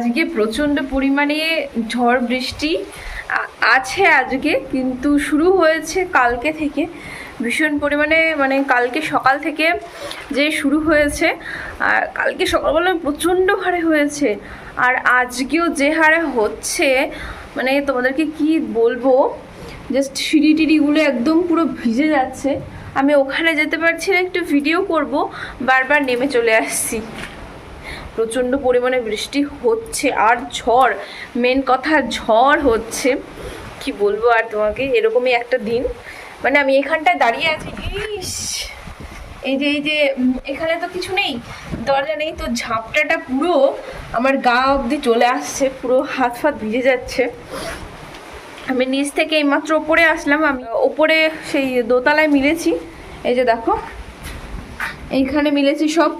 আজকে প্রচণ্ড পরিমাণে ঝড় বৃষ্টি আছে আজকে, কিন্তু শুরু হয়েছে কালকে থেকে। ভীষণ পরিমাণে মানে কালকে সকাল থেকে যে শুরু হয়েছে, আর কালকে সকালবেলা প্রচণ্ড হারে হয়েছে। আর আজকেও যে হারে হচ্ছে মানে তোমাদেরকে কি বলব জাস্ট সিঁড়ি টিড়িগুলো একদম পুরো ভিজে যাচ্ছে। আমি ওখানে যেতে পারছি না, একটু ভিডিও করব, বারবার নেমে চলে আসছি। প্রচণ্ড পরিমাণে বৃষ্টি হচ্ছে আর ঝড় মেন কথা ঝড় হচ্ছে। কি বলব আর তোমাকে? এরকমই একটা দিন। মানে আমি এখানটায় দাঁড়িয়ে আছি, ইস! এই যে এই যে এখানে তো কিছু নেই, দরজা নেই, তো ঝাপটাটা পুরো আমার গা অবধি চলে আসছে, পুরো হাত ফাত ভিজে যাচ্ছে। আমি নিচ থেকে এইমাত্র ওপরে আসলাম, আমি ওপরে সেই দোতলায় মিলেছি, এই যে দেখো, এইখানে মিলেছি সব।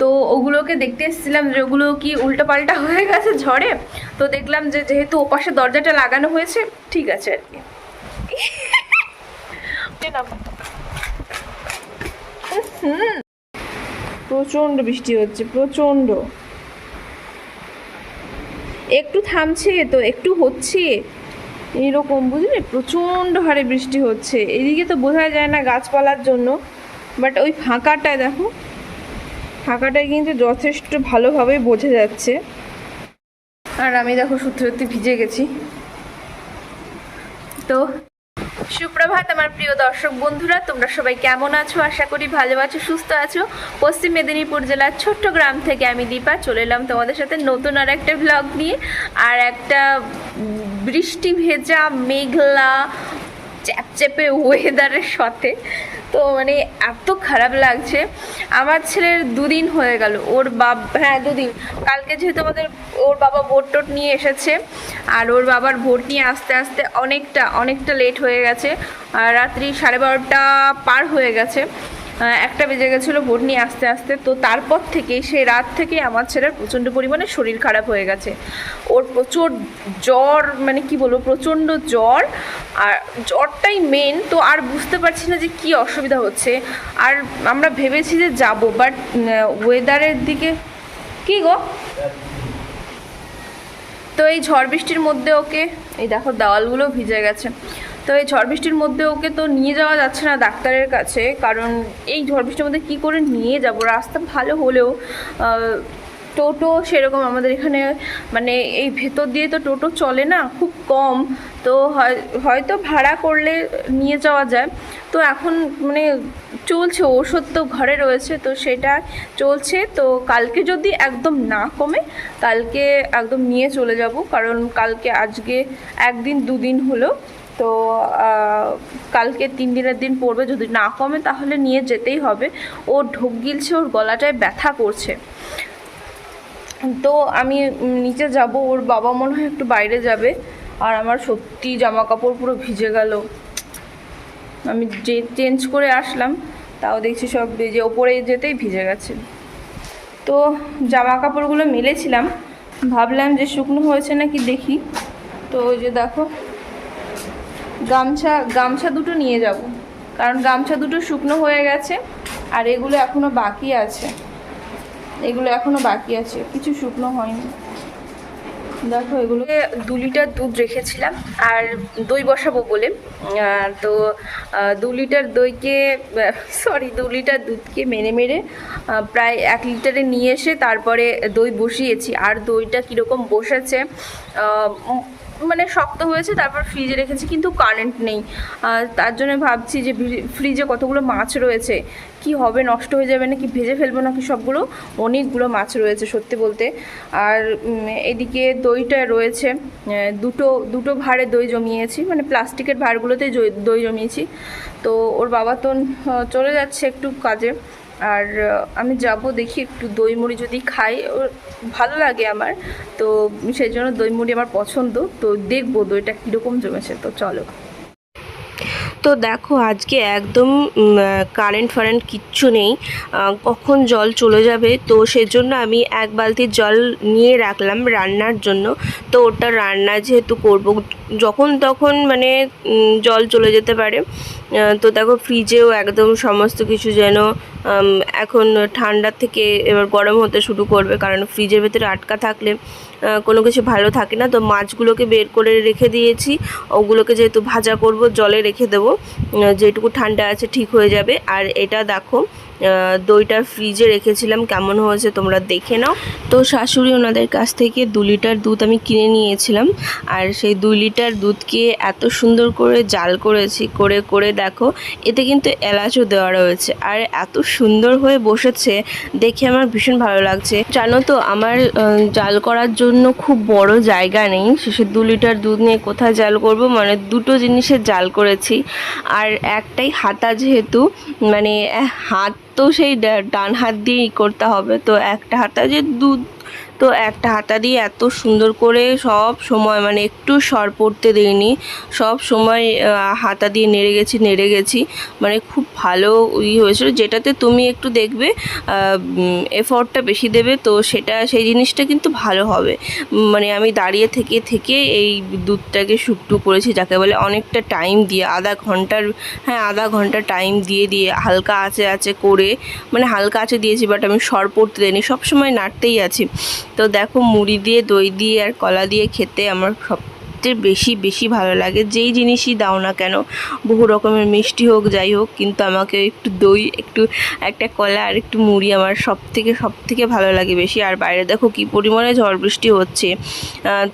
তো ওগুলোকে দেখতে এসেছিলাম যে ওগুলো কি উল্টো পাল্টা হয়ে গেছে ঝড়ে? তো দেখলাম যে যেহেতু ওপাশে দরজাটা লাগানো হয়েছে, ঠিক আছে আর কি। হুম প্রচণ্ড বৃষ্টি হচ্ছে, প্রচণ্ড। একটু থামছে তো, একটু হচ্ছে। এরকম, বুঝলি? প্রচণ্ড হারে বৃষ্টি হচ্ছে। এদিকে তো বোঝা যায় না গাছপালার জন্য বাট ওই ফাঁকাটায় দেখো। ফাঁকাটায় কিন্তু যথেষ্ট ভালোভাবে বোঝা যাচ্ছে। আর আমি দেখো সত্যি সত্যি ভিজে গেছি। তো, সুপ্রভাত আমার প্রিয় দর্শক বন্ধুরা, তোমরা সবাই কেমন আছো? আশা করি ভালো আছো, সুস্থ আছো। পশ্চিম মেদিনীপুর জেলার ছোট্ট গ্রাম থেকে আমি দীপা, চলে এলাম তোমাদের সাথে নতুন আর একটা ব্লগ নিয়ে। আর একটা বৃষ্টি ভেজা, মেঘলা, চ্যাপচ্যাপে ওয়েদারের সাথে। তো মানে এত খারাপ লাগছে। আমার ছেলের দুদিন হয়ে গেল। ওর বাপ হ্যাঁ দুদিন। কালকে যেহেতু আমাদের ওর বাবা ভোট টোট নিয়ে এসেছে, আর ওর বাবার ভোট নিয়ে আসতে আসতে অনেকটা অনেকটা লেট হয়ে গেছে, আর রাত্রি সাড়ে বারোটা পার হয়ে গেছে। একটা বেজে গেছিল ভোট নিয়ে আসতে আসতে। তো তারপর থেকেই, সেই রাত থেকে আমার ছেলের প্রচণ্ড পরিমাণে শরীর খারাপ হয়ে গেছে। ওর প্রচুর জ্বর মানে কি বলব, প্রচণ্ড জ্বর। আর জ্বরটাই মেন তো আর বুঝতে পারছি না যে কি অসুবিধা হচ্ছে। আর আমরা ভেবেছি যে যাব বাট ওয়েদারের দিকে কি গো? তো এই ঝড় বৃষ্টির মধ্যে ওকে, এই দেখো দেওয়ালগুলো ভিজে গেছে। তো এই ঝড় বৃষ্টির মধ্যে ওকে তো নিয়ে যাওয়া যাচ্ছে না ডাক্তারের কাছে, কারণ এই ঝড় বৃষ্টির মধ্যে কী করে নিয়ে যাব? রাস্তা ভালো হলেও টোটো সেরকম আমাদের এখানে মানে এই ভেতর দিয়ে তো টোটো চলে না, খুব কম। তো হয়- হয়তো ভাড়া করলে নিয়ে যাওয়া যায়। তো এখন মানে চলছে, ওষুধ তো ঘরে রয়েছে, তো সেটা চলছে। তো কালকে যদি একদম না কমে, কালকে একদম নিয়ে চলে যাব, কারণ কালকে আজকে একদিন, দুদিন হলো। তো কালকে তিন দিনের দিন পড়বে, যদি না কমে তাহলে নিয়ে যেতেই হবে। ও ঢোক গিলছে, ওর গলাটায় ব্যথা করছে। তো আমি নিচে যাব, ওর বাবা মনে হয় একটু বাইরে যাবে। আর আমার সত্যি জামা কাপড় পুরো ভিজে গেল। আমি যে চেঞ্জ করে আসলাম, তাও দেখছি সব যে ওপরে যেতেই ভিজে গেছে। তো জামা কাপড়গুলো মেলেছিলাম, ভাবলাম যে শুকনো হয়েছে নাকি দেখি। তো ওই যে দেখো গামছা গামছা দুটো নিয়ে যাব। কারণ গামছা দুটো শুকনো হয়ে গেছে আর এগুলো এখনও বাকি আছে। এগুলো এখনও বাকি আছে, কিছু শুকনো হয়নি। দেখো, এগুলো দু লিটার দুধ রেখেছিলাম আর দই বসাবো বলে। তো দু লিটার দইকে সরি দু লিটার দুধকে মেরে মেরে প্রায় এক লিটারে নিয়ে এসে তারপরে দই বসিয়েছি। আর দইটা কীরকম বসেছে মানে শক্ত হয়েছে, তারপর ফ্রিজে রেখেছি, কিন্তু কারেন্ট নেই। তার জন্য ভাবছি যে ফ্রি- ফ্রিজে কতগুলো মাছ রয়েছে, কি হবে, নষ্ট হয়ে যাবে নাকি, ভেজে ফেলব নাকি সবগুলো? অনেকগুলো মাছ রয়েছে, সত্যি বলতে। আর এদিকে দইটা রয়েছে দুটো দুটো ভাঁড়ে দই জমিয়েছি মানে প্লাস্টিকের ভাঁড়গুলোতে দই জমিয়েছি। তো ওর বাবা তো চলে যাচ্ছে একটু কাজে। আর আমি যাব দেখি একটু দই মুড়ি যদি খাই ভালো লাগে আমার। তো সেই জন্য দই মুড়ি আমার পছন্দ। তো দেখব দইটা কীরকম জমেছে। তো চলো। তো দেখো, আজকে একদম কারেন্ট ফারেন্ট কিচ্ছু নেই। কখন জল চলে যাবে? তো সেজন্য আমি এক বালতি জল নিয়ে রাখলাম রান্নার জন্য। তো ওটা রান্না যেহেতু করব, যখন তখন মানে জল চলে যেতে পারে। তো দেখো ফ্রিজেও একদম সমস্ত কিছু যেন এখন ঠান্ডার থেকে এবার গরম হতে শুরু করবে। কারণ ফ্রিজের ভেতরে আটকা থাকলে কোনো কিছু ভালো থাকে না। তো মাছগুলোকে বের করে রেখে দিয়েছি। ওগুলোকে যেহেতু ভাজা করব, জলে রেখে দেবো। যেটুকু ঠান্ডা আছে ঠিক হয়ে যাবে। আর এটা দেখো দইটা ফ্রিজে রেখেছিলাম। কেমন হয়েছে তোমরা দেখে নাও। তো শাশুড়ি ওনাদের কাছ থেকে দু লিটার দুধ আমি কিনে নিয়েছিলাম। আর সেই দুই লিটার দুধকে এত সুন্দর করে জাল করেছি, করে করে দেখো, এতে কিন্তু এলাচও দেওয়া রয়েছে। আর এত সুন্দর হয়ে বসেছে, দেখে আমার ভীষণ ভালো লাগছে। জানো তো, আমার জাল করার জন্য খুব বড় জায়গা নেই। শেষে দু লিটার দুধ নিয়ে কোথায় জাল করব? মানে দুটো জিনিসের জাল করেছি। আর একটাই হাতা যেহেতু মানে হাত তো সেই ডান হাত দিয়েই করতে হবে। তো একটা হাতে যে দুধ তো একটা হাতা দিয়ে এত সুন্দর করে সব সময় মানে একটু সর পড়তে দিইনি। সব সময় হাতা দিয়ে নেড়ে গেছি নেড়ে গেছি। মানে খুব ভালো ই হয়েছিল। যেটাতে তুমি একটু দেখবে এফর্টটা বেশি দেবে, তো সেটা, সেই জিনিসটা কিন্তু ভালো হবে। মানে আমি দাঁড়িয়ে থেকে থেকে এই দুধটাকে শুকটু করেছি, যাকে বলে অনেকটা টাইম দিয়ে, আধা ঘণ্টার হ্যাঁ আধা ঘণ্টা টাইম দিয়ে দিয়ে হালকা আছে আছে করে মানে হালকা আছে দিয়েছি বাট আমি সর পড়তে দিইনি। সবসময় নাড়তেই আছি। তো দেখো মুড়ি দিয়ে দই দিয়ে আর কলা দিয়ে খেতে আমার সবচেয়ে বেশি বেশি ভালো লাগে। যেই জিনিসই দাও না কেন, বহু রকমের মিষ্টি হোক, যাই হোক, কিন্তু আমাকে একটু দই, একটু, একটা কলা আর একটু মুড়ি আমার সব থেকে সব থেকে ভালো লাগে বেশি। আর বাইরে দেখো কি পরিমাণে ঝড় বৃষ্টি হচ্ছে।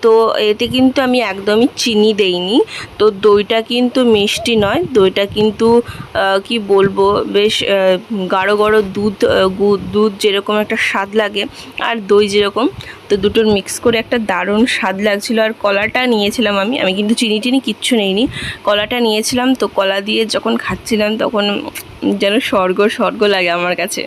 তো এতে কিন্তু আমি একদমই চিনি দেইনি। তো দইটা কিন্তু মিষ্টি নয়। দইটা কিন্তু কি বলব, বেশ গাঢ় গাঢ় দুধ দুধ যেরকম একটা স্বাদ লাগে, আর দই যেরকম, তো দুটোর মিক্স করে একটা দারুণ স্বাদ লাগছিল। আর কলাটা নিয়েছিলাম আমি। আমি কিন্তু চিনি টিনি কিচ্ছু নেইনি। কলাটা নিয়েছিলাম তো কলা দিয়ে যখন খাচ্ছিলাম তখন যেন স্বর্গ স্বর্গ লাগে আমার কাছে।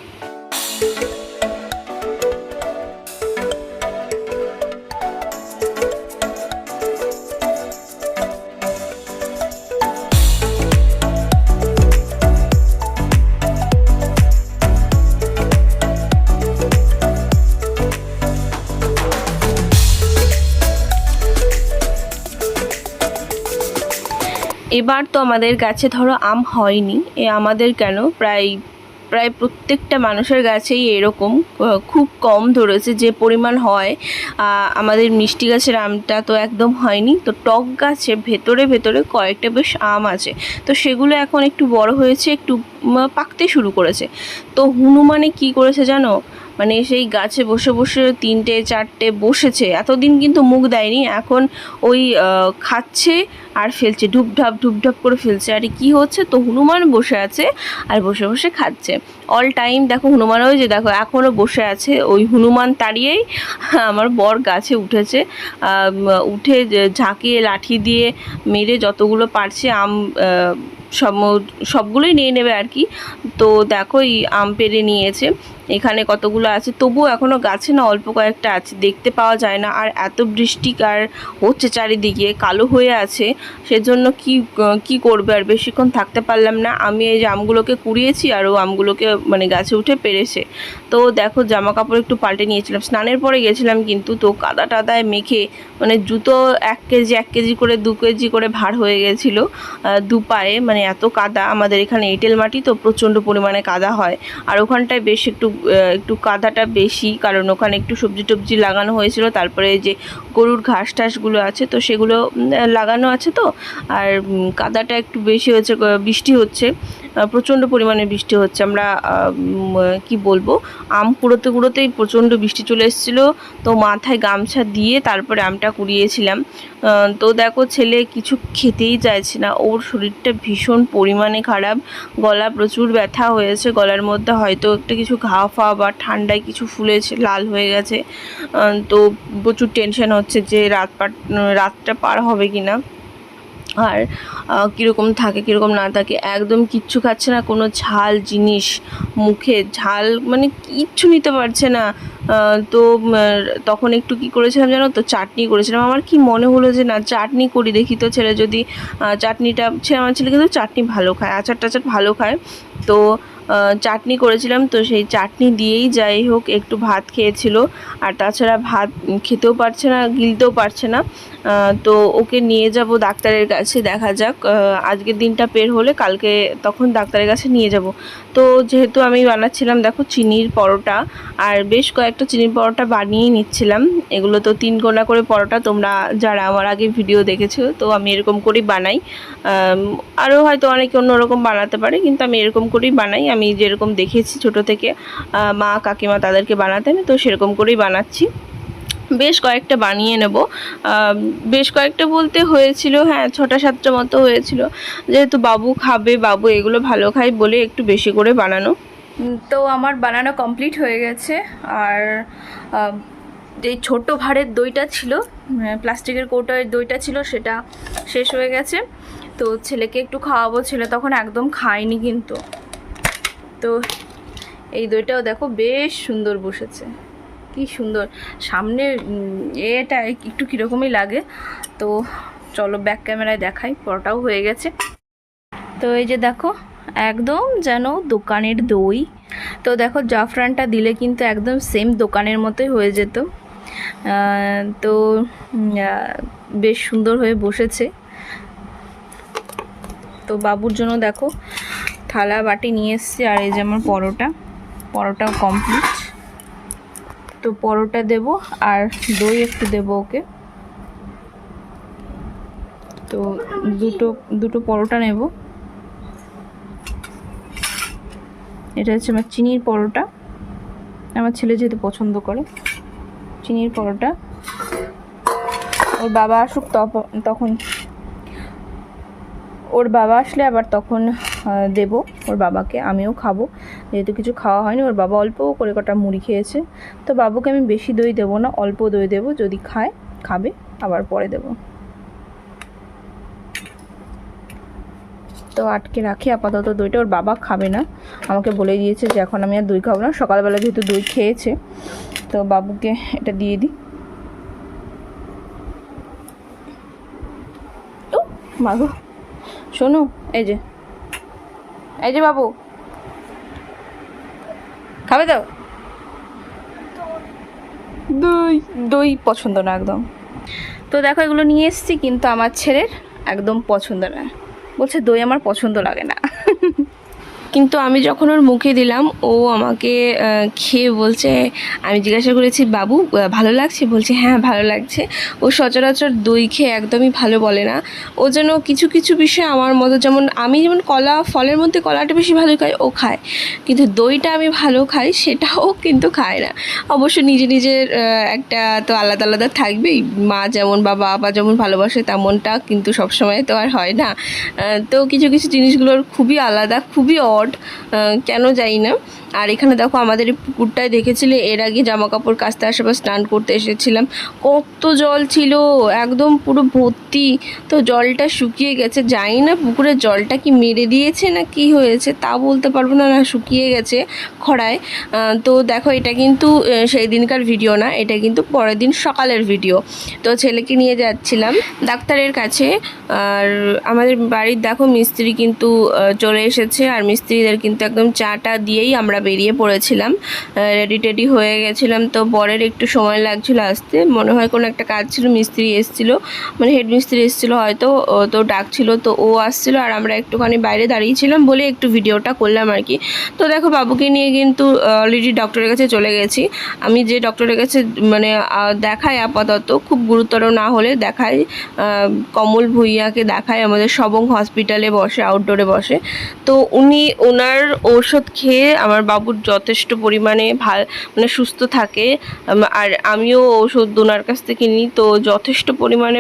এবার তো আমাদের গাছে ধরো আম হয়নি, এ আমাদের কেন? প্রায় প্রায় প্রত্যেকটা মানুষের গাছেই এরকম খুব কম ধরেছে যে পরিমাণ হয়। আমাদের মিষ্টি গাছের আমটা তো একদম হয়নি, তো টক গাছে ভেতরে ভেতরে কয়েকটা বেশ আম আছে। তো সেগুলো এখন একটু বড় হয়েছে, একটু পাকতে শুরু করেছে। তো হনুমানে কি করেছে জানো? মানে সেই গাছে বসে বসে তিনটে, চারটে বসেছে। এতদিন কিন্তু মুখ দেয়নি, এখন ওই খাচ্ছে আর ফেলছে, ঢুপঢাপ ঢুপঢাপ করে ফেলছে। আর কি হচ্ছে? তো হনুমান বসে আছে আর বসে বসে খাচ্ছে। অল টাইম দেখো হনুমান ওই যে দেখো এখনও বসে আছে ওই হনুমান তাড়িয়েই। আমার বর গাছে উঠেছে উঠে ঝাঁকিয়ে লাঠি দিয়ে মেরে যতগুলো পারছে আম সব সবগুলোই নিয়ে নেবে আর কি। তো দেখো এই আম পেড়ে নিয়েছে। এখানে কতগুলো আছে? তবুও এখনও গাছে না অল্প কয়েকটা আছে, দেখতে পাওয়া যায় না। আর এত বৃষ্টি আর হচ্ছে চারিদিকে, কালো হয়ে আছে, সেজন্য কি কি করবে? আর বেশিক্ষণ থাকতে পারলাম না। আমি এই যে আমগুলোকে কুড়িয়েছি, আর ও আমগুলোকে মানে গাছে উঠে পেরেছে। তো দেখো জামা কাপড় একটু পাল্টে নিয়েছিলাম। স্নানের পরে গেছিলাম কিন্তু তো কাদা টাদায় মেখে মানে জুতো এক কেজি এক কেজি করে, দু কেজি করে ভার হয়ে গেছিল দু পায়ে। মানে এত কাদা। আমাদের এখানে এঁটেল মাটি তো প্রচণ্ড পরিমাণে কাদা হয়। আর ওখানটায় বেশ একটু একটু কাদাটা বেশি, কারণ ওখানে একটু সবজি টবজি লাগানো হয়েছিল, তারপরে যে গরুর ঘাস টাসগুলো আছে, তো সেগুলো লাগানো আছে তো, আর কাদাটা একটু বেশি হচ্ছে বৃষ্টি হচ্ছে প্রচণ্ড পরিমাণে বৃষ্টি হচ্ছে, আমরা কি বলব, আম কুড়োতে কুড়োতেই প্রচণ্ড বৃষ্টি চলে এসেছিল, তো মাথায় গামছা দিয়ে তারপরে আমটা কুড়িয়েছিলাম তো দেখো ছেলে কিছু খেতেই চাইছে না, ওর শরীরটা ভীষণ পরিমাণে খারাপ, গলা প্রচুর ব্যথা হয়েছে, গলার মধ্যে হয়তো একটা কিছু ঘা ফা বা ঠান্ডায় কিছু ফুলেছে লাল হয়ে গেছে। তো প্রচুর টেনশন হচ্ছে যে রাত রাতটা পার হবে কি না আর কীরকম থাকে, কীরকম না থাকে, একদম কিচ্ছু খাচ্ছে না, কোনো ঝাল জিনিস মুখে, ঝাল মানে কিচ্ছু নিতে পারছে না। তো তখন একটু কি করেছিলাম জানো তো, চাটনি করেছিলাম। আমার কি মনে হলো যে না, চাটনি করি, দেখি তো ছেলে যদি চাটনিটা ছেলে আমার ছেলে কিন্তু চাটনি ভালো খায় আচার টাচার ভালো খায়। তো চাটনি করেছিলাম, তো সেই চাটনি দিয়েই যাই হোক একটু ভাত খেয়েছিল। আর তাছাড়া ভাত খেতেও পারছে না, গিলতেও পারছে না। তো ওকে নিয়ে যাব ডাক্তারের কাছে, দেখা যাক। আজকের দিনটা পের হলে কালকে তখন ডাক্তারের কাছে নিয়ে যাব। তো যেহেতু আমি বানাচ্ছিলাম, দেখো চিনির পরোটা, আর বেশ কয়েকটা চিনির পরোটা বানিয়ে নিচ্ছিলাম। এগুলো তো তিন কোনা করে পরোটা, তোমরা যারা আমার আগে ভিডিও দেখেছ, তো আমি এরকম করেই বানাই। আরও হয়তো অনেকে অন্যরকম বানাতে পারে, কিন্তু আমি এরকম করেই বানাই। আমি যেরকম দেখেছি ছোট থেকে মা কাকিমা তাদেরকে বানাতেন, তো সেরকম করেই বানাচ্ছি। বেশ কয়েকটা বানিয়ে নেব। বেশ কয়েকটা বলতে হয়েছিল হ্যাঁ ছটা সাতটা মতো হয়েছিল। যেহেতু বাবু খাবে, বাবু এগুলো ভালো খায় বলে একটু বেশি করে বানানো। তো আমার বানানো কমপ্লিট হয়ে গেছে। আর যে ছোট ভাঁড়ের দইটা ছিল প্লাস্টিকের কৌটার দইটা ছিল, সেটা শেষ হয়ে গেছে। তো ছেলেকে একটু খাওয়াবো, ছেলে তখন একদম খায়নি কিন্তু। তো এই দইটাও দেখো বেশ সুন্দর বসেছে। কি সুন্দর। সামনে উম, এটা একটু কীরকমই লাগে। তো চলো ব্যাক ক্যামেরায় দেখাই পরোটাও হয়ে গেছে। তো এই যে দেখো একদম যেন দোকানের দই। তো দেখো জাফরানটা দিলে কিন্তু একদম সেম দোকানের মতোই হয়ে যেত। তো বেশ সুন্দর হয়ে বসেছে। তো বাবুর জন্য দেখো থালা বাটি নিয়ে এসছি আর এই যে আমার পরোটা। পরোটাও কমপ্লিট তো পরোটা দেব আর দই একটু দেবো ওকে। তো দুটো দুটো পরোটা নেব। এটা হচ্ছে আমার চিনির পরোটা। আমার ছেলে যেহেতু পছন্দ করে, চিনির পরোটা। ওর বাবা আসুক তখন। ওর বাবা আসলে আবার তখন দেব, ওর বাবাকে, আমিও খাব। যেহেতু কিছু খাওয়া হয়নি, ওর বাবা অল্প করে কটা মুড়ি খেয়েছে। তো বাবুকে আমি বেশি দই দেবো না, অল্প দই দেবো, যদি খায়, খাবে, আবার পরে দেবো। তো আটকে রাখি, আপাতত দইটা ওর বাবা খাবে না। আমাকে বলে দিয়েছে যে এখন আমি আর দই খাব না, সকালবেলা যেহেতু দই খেয়েছে, তো বাবুকে এটা দিয়ে দিই। মাগো শোনো, এই যে এই যে বাবু। খাবে তো? দই। দই পছন্দ না একদম। তো দেখো এগুলো নিয়ে এসেছি কিন্তু আমার ছেলের একদম পছন্দ না। বলছে দই আমার পছন্দ লাগে না। কিন্তু আমি যখন ওর মুখে দিলাম, ও আমাকে খেয়ে বলছে, আমি জিজ্ঞাসা করেছি, বাবু ভালো লাগছে? বলছে হ্যাঁ ভালো লাগছে। ও সচরাচর দই খেয়ে একদমই ভালো বলে না। ও যেন কিছু কিছু বিষয়ে আমার মতো, যেমন আমি যেমন কলা, ফলের মধ্যে কলাটা বেশি ভালো খাই, ও খায়। কিন্তু দইটা আমি ভালো খাই, সেটাও কিন্তু খায় না। অবশ্য নিজে নিজের একটা তো আলাদা আলাদা থাকবেই। মা যেমন বা বাবা যেমন ভালোবাসে, তেমনটা কিন্তু সবসময় তো আর হয় না। তো কিছু কিছু জিনিসগুলোর খুবই আলাদা, খুবই অড কেন জানি না? আর এখানে দেখো আমাদের এই পুকুরটায় দেখেছিলে এর আগে জামা কাপড় কাচতে পর স্নান করতে এসেছিলাম। কত জল ছিল একদম পুরো ভর্তি। তো জলটা শুকিয়ে গেছে জানি না পুকুরের জলটা কি মেরে দিয়েছে না কি হয়েছে তা বলতে পারব না না শুকিয়ে গেছে আহ, তো দেখো এটা কিন্তু সেই দিনকার ভিডিও না এটা কিন্তু পরের দিন সকালের ভিডিও। তো ছেলেকে নিয়ে যাচ্ছিলাম ডাক্তারের কাছে আর আমাদের বাড়ির দেখো মিস্ত্রি কিন্তু চলে এসেছে আর মিস্ত্রিদের কিন্তু একদম চাটা দিয়েই আমরা বেরিয়ে পড়েছিলাম। রেডি টেডি হয়ে গেছিলাম তো বরের একটু সময় লাগছিল আসতে। মনে হয় কোনো একটা কাজ ছিল, মিস্ত্রি এসেছিল। মানে হেড মিস্ত্রি এসেছিল হয়তো তো ডাকছিল, তো ও আসছিল আর আমরা একটুখানি বাইরে দাঁড়িয়েছিলাম বলে একটু ভিডিওটা করলাম আর কি। তো দেখো বাবুকে নিয়ে কিন্তু অলরেডি ডক্টরের কাছে চলে গেছি। আমি যে ডক্টরের কাছে মানে দেখাই আপাতত, খুব গুরুতর না হলে দেখাই। কমল ভুইয়াকে দেখায় আমাদের সবং হসপিটালে বসে আউটডোরে বসে। তো উনি ওনার ঔষধ খেয়ে আমার বাবুর যথেষ্ট পরিমাণে ভালো মানে সুস্থ থাকে। আর আমিও ওষুধ ওনার কাছ থেকে নিই, তো যথেষ্ট পরিমাণে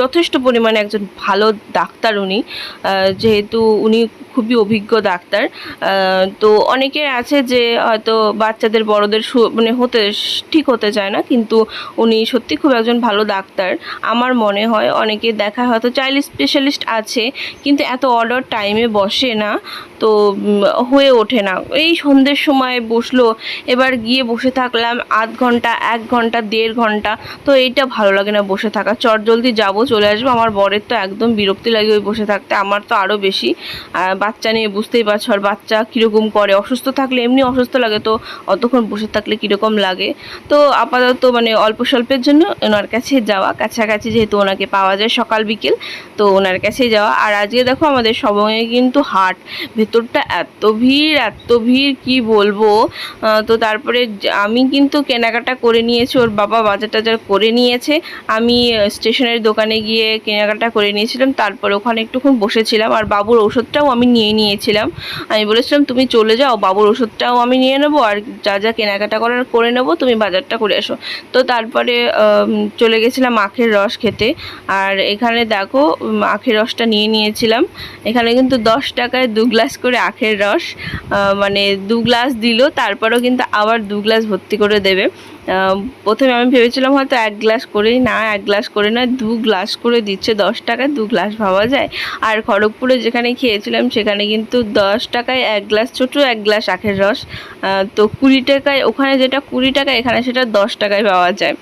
যথেষ্ট পরিমাণে একজন ভালো ডাক্তার উনি যেহেতু উনি খুবই অভিজ্ঞ ডাক্তার। তো অনেকের আছে যে হয়তো বাচ্চাদের, বড়দের মানে হতে ঠিক হতে চায় না, কিন্তু উনি সত্যি খুব একজন ভালো ডাক্তার। আমার মনে হয় অনেকে দেখা হয়তো চাইল্ড স্পেশালিস্ট আছে, কিন্তু এত অর্ডার টাইমে বসে না, তো হয়ে ওঠে না। এই সন্ধ্যের সময় বসল, এবার গিয়ে বসে থাকলাম আধ ঘণ্টা, এক ঘণ্টা, দেড় ঘণ্টা, তো এইটা ভালো লাগে না বসে থাকা। চট জলদি যাব চলে আসব। আমার বরের তো একদম বিরক্তি লাগে ওই বসে থাকতে। আমার তো আরও বেশি। বাচ্চা নিয়ে বুঝতেই পারছ, আর বাচ্চা কীরকম করে? অসুস্থ থাকলে এমনি অসুস্থ লাগে তো, অতক্ষণ বসে থাকলে কীরকম লাগে? তো আপাতত মানে অল্প স্বল্পের জন্য ওনার কাছে যাওয়া। কাছাকাছি যেহেতু ওনাকে পাওয়া যায় সকাল, বিকেল, তো ওনার কাছেই যাওয়া। আর আজকে দেখো আমাদের সময়ে কিন্তু হাট। ভেতরটা এত ভিড় এত ভিড়, কি বলব? তো তারপরে আমি কিন্তু কেনাকাটা করে নিয়েছি। ওর বাবা বাজার টাজার করে নিয়েছে। আমি স্টেশনের দোকানে গিয়ে কেনাকাটা করে নিয়েছিলাম। তারপরে ওখানে একটুক্ষণ বসেছিলাম আর বাবুর ওষুধটাও আমি নিয়ে নিয়েছিলাম। আমি বলেছিলাম, তুমি চলে যাও, বাবুর ওষুধটাও আমি নিয়ে নেব আর যা যা কেনাকাটা করার করে নেব, তুমি বাজারটা করে এসো। তো তারপরে চলে গেছিলাম আখের রস খেতে। আর এখানে দেখো আখের রসটা নিয়ে নিয়েছিলাম। এখানে কিন্তু দশ টাকায় দু গ্লাস করে আখের রস মানে দু গ্লাস দিল, তারপরেও কিন্তু আবার দু গ্লাস ভর্তি করে দেবে। প্রথমে আমি ভেবেছিলাম হয়তো এক গ্লাস করেই না, এক গ্লাস করে না দু গ্লাস করে দিচ্ছে, দশ টাকায় দু গ্লাস ভাবা যায়। আর খড়গপুরে যেখানে খেয়েছিলাম, সেখানে কিন্তু দশ টাকায় এক গ্লাস, ছোট এক গ্লাস আখের রস। তো কুড়ি টাকায়, ওখানে যেটা কুড়ি টাকা এখানে সেটা দশ টাকায় পাওয়া যায়।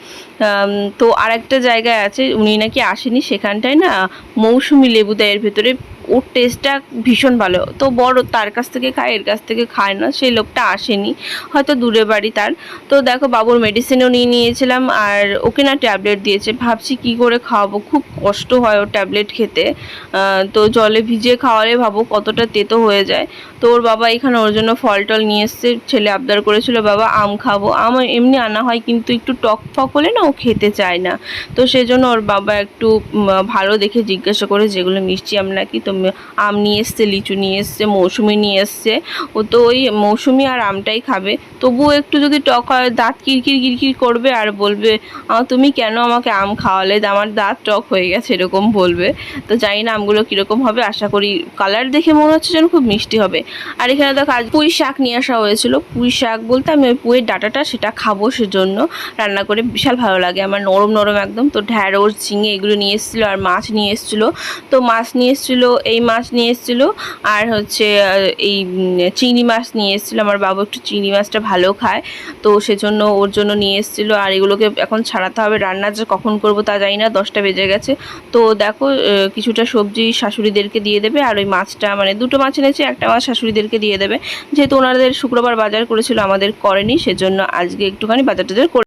তো আর একটা জায়গায় আছে, উনি নাকি আসেনি, সেখানটায় না মৌসুমি লেবু দেয়, এর ভেতরে ওর টেস্টটা ভীষণ ভালো। তো বড় তার কাছ থেকে খায়, এর কাছ থেকে খায় না, সেই লোকটা আসেনি। হয়তো দূরে বাড়ি তার। তো দেখো বাবুর মেডিসিনও নিয়ে নিয়েছিলাম আর ওকে না ট্যাবলেট দিয়েছে। ভাবছি কি করে খাওয়াবো? খুব কষ্ট হয় ও ট্যাবলেট খেতে। তো জলে ভিজিয়ে খাওয়ালে ভাবো কতটা তেতো হয়ে যায়। তো ওর বাবা এখানে ওর জন্য ফল টল নিয়ে এসছে। ছেলে আবদার করেছিল, বাবা, আম খাব। আম এমনি আনা হয় কিন্তু একটু টক ফক হলে না ও খেতে চায় না। তো সেজন্য ওর বাবা একটু ভালো দেখে জিজ্ঞাসা করে, যেগুলো মিষ্টি আম নাকি, তো আম নিয়ে এসছে, লিচু নিয়ে এসছে, মৌসুমি নিয়ে এসছে। ও তো ওই মৌসুমি আর আমটাই খাবে। তবুও একটু যদি টক হয়, দাঁত কিরকির কিরকির করবে আর বলবে তুমি কেন আমাকে আম খাওয়ালে? আমার দাঁত টক হয়ে গেছে, এরকম বলবে। তো জানি না আমগুলো কীরকম হবে, আশা করি কালার দেখে মনে হচ্ছে যেন খুব মিষ্টি হবে। আর এখানে দেখো, আজ পুঁই শাক নিয়ে আসা হয়েছিল। পুঁই শাক বলতে আমি ওই পুঁয়ের ডাটাটা সেটা খাব সেজন্য। রান্না করে বিশাল ভালো লাগে, আমার নরম নরম একদম। তো ঢ্যাঁড়স, ঝিঙে এগুলো নিয়ে এসেছিল আর মাছ নিয়ে এসেছিল। তো মাছ নিয়ে এসেছিল এই মাছ নিয়ে এসেছিল। আর হচ্ছে এই চিংড়ি মাছ নিয়ে এসেছিল। আমার বাবু একটু চিংড়ি মাছটা ভালো খায়। তো সেজন্য ওর জন্য নিয়ে এসেছিল। আর এগুলোকে এখন ছাড়াতে হবে। রান্না যে কখন করব তা জানি না। দশটা বেজে গেছে। তো দেখো কিছুটা সবজি শাশুড়িদেরকে দিয়ে দেবে। আর ওই মাছটা মানে দুটো মাছ এনেছে। একটা মাছ শাশুড়িদেরকে দিয়ে দেবে। যেহেতু ওনাদের শুক্রবার বাজার করেছিল, আমাদের করেনি। সেজন্য আজকে একটুখানি বাজার টাজার